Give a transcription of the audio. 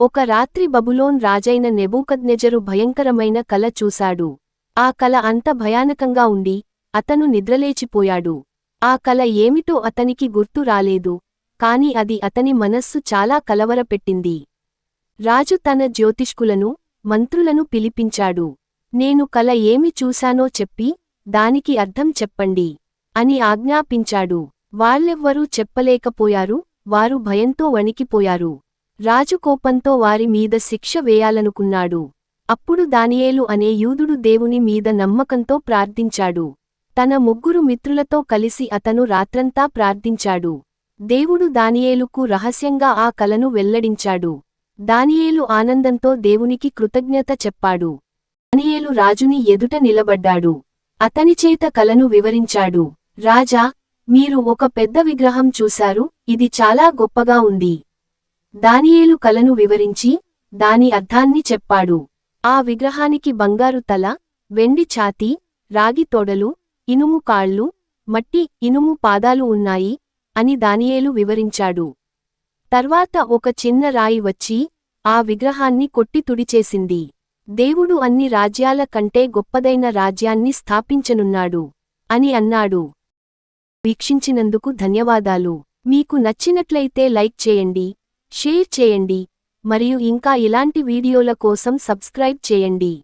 ఒక రాత్రి బబులోన్ రాజైన నెబూకద్నెజరు భయంకరమైన కల చూశాడు. ఆ కల అంత భయానకంగా ఉండి అతను నిద్రలేచిపోయాడు. ఆ కల ఏమిటో అతనికి గుర్తు రాలేదు కాని అది అతని మనస్సు చాలా కలవరపెట్టింది. రాజు తన జ్యోతిష్కులను మంత్రులను పిలిపించాడు. నేను కల ఏమి చూశానో చెప్పి దానికి అర్థం చెప్పండి అని ఆజ్ఞాపించాడు. వాళ్ళెవ్వరూ చెప్పలేకపోయారు వారు భయంతో వణికిపోయారు. రాజు కోపంతో వారి మీద శిక్ష వేయాలనుకున్నాడు. అప్పుడు దానియేలు అనే యూదుడు దేవుని మీద నమ్మకంతో ప్రార్థించాడు. తన ముగ్గురు మిత్రులతో కలిసి అతను రాత్రంతా ప్రార్థించాడు. దేవుడు దానియేలుకు రహస్యంగా ఆ కలను వెల్లడించాడు. దానియేలు ఆనందంతో దేవునికి కృతజ్ఞత చెప్పాడు. దానియేలు రాజుని ఎదుట నిలబడ్డాడు. అతనిచేత కలను వివరించాడు. రాజా మీరు ఒక పెద్ద విగ్రహం చూశారు ఇది చాలా గొప్పగా ఉంది. దానియేలు కలను వివరించి దాని అర్థాన్ని చెప్పాడు. ఆ విగ్రహానికి బంగారు తల వెండి ఛాతీ రాగి తొడలు ఇనుము కాళ్ళు మట్టి ఇనుము పాదాలు ఉన్నాయి అని దానియేలు వివరించాడు. తర్వాత ఒక చిన్న రాయి వచ్చి ఆ విగ్రహాన్ని కొట్టి తుడిచేసింది. దేవుడు అన్ని రాజ్యాల కంటే గొప్పదైన రాజ్యాన్ని స్థాపించనున్నాడు అని అన్నాడు. వీక్షించినందుకు ధన్యవాదాలు. మీకు నచ్చినట్లయితే లైక్ చేయండి. షేర్ చేయండి మరియు ఇంకా ఇలాంటి వీడియోల కోసం సబ్స్క్రైబ్ చేయండి.